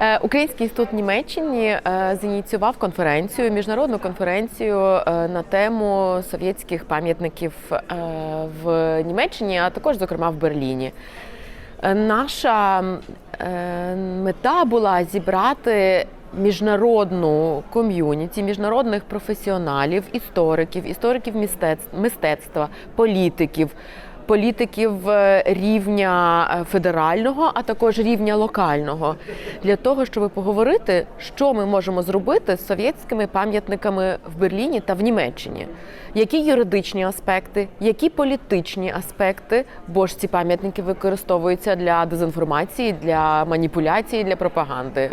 Е, Український інститут Німеччині е, зініціював конференцію, міжнародну конференцію е, на тему совєтських пам'ятників в Німеччині, а також, зокрема, в Берліні. Наша мета була зібрати міжнародну ком'юніті, міжнародних професіоналів, істориків, істориків мистецтв- мистецтва, політиків. Політиків е, рівня е, федерального, а також рівня локального, для того, щоб поговорити, що ми можемо зробити з совєтськими пам'ятниками в Берліні та в Німеччині. Які юридичні аспекти, які політичні аспекти, бо ж ці пам'ятники використовуються для дезінформації, для маніпуляції, для пропаганди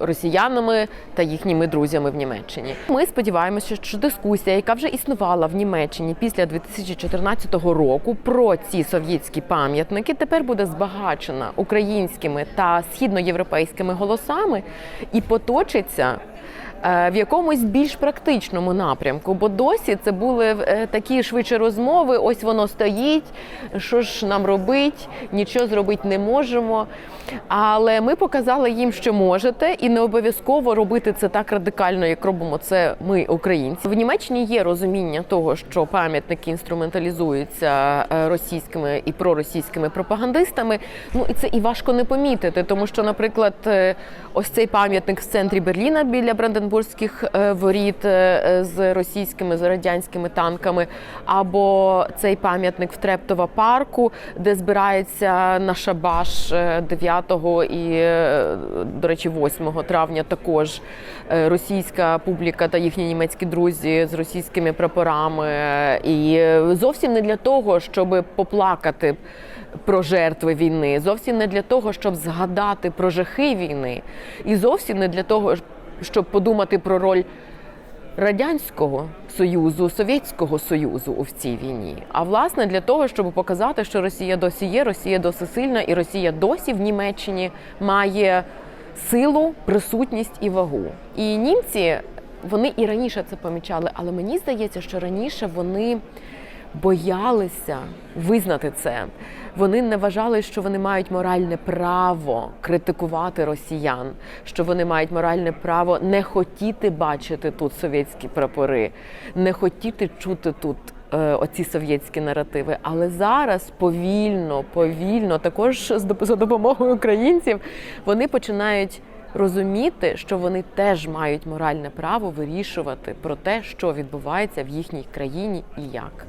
росіянами та їхніми друзями в Німеччині. Ми сподіваємося, що дискусія, яка вже існувала в Німеччині після 2014 року про ці совєтські пам'ятники, тепер буде збагачена українськими та східноєвропейськими голосами і поточиться. Е, В якомусь більш практичному напрямку, бо досі це були е, такі швидше розмови. Ось воно стоїть, що ж нам робить, нічого зробити не можемо. Але ми показали їм, що можете, і не обов'язково робити це так радикально, як робимо це ми, українці. В Німеччині є розуміння того, що пам'ятники інструменталізуються е, російськими і проросійськими пропагандистами. Ну і це і важко не помітити, тому що, наприклад, ось цей пам'ятник в центрі Берліна біля Бранденбурзьких е, воріт е, з російськими з радянськими танками, або цей пам'ятник в Трептова парку, де збирається на шабаш е, 9 і, е, до речі, 8 травня також російська публіка та їхні німецькі друзі з російськими прапорами. І зовсім не для того, щоб поплакати про жертви війни, зовсім не для того, щоб згадати про жахи війни, і зовсім не для того, щоб подумати про роль Радянського Союзу, Совєтського Союзу у цій війні, а власне для того, щоб показати, що Росія досі є, Росія досі сильна, і Росія досі в Німеччині має силу, присутність і вагу. І німці вони і раніше це помічали, але мені здається, що раніше вони боялися визнати це. Вони не вважали, що вони мають моральне право критикувати росіян, що вони мають моральне право не хотіти бачити тут совєтські прапори, не хотіти чути тут. е, Оці совєтські наративи, але зараз повільно, повільно, також за допомогою українців, вони починають розуміти, що вони теж мають моральне право вирішувати про те, що відбувається в їхній країні і як.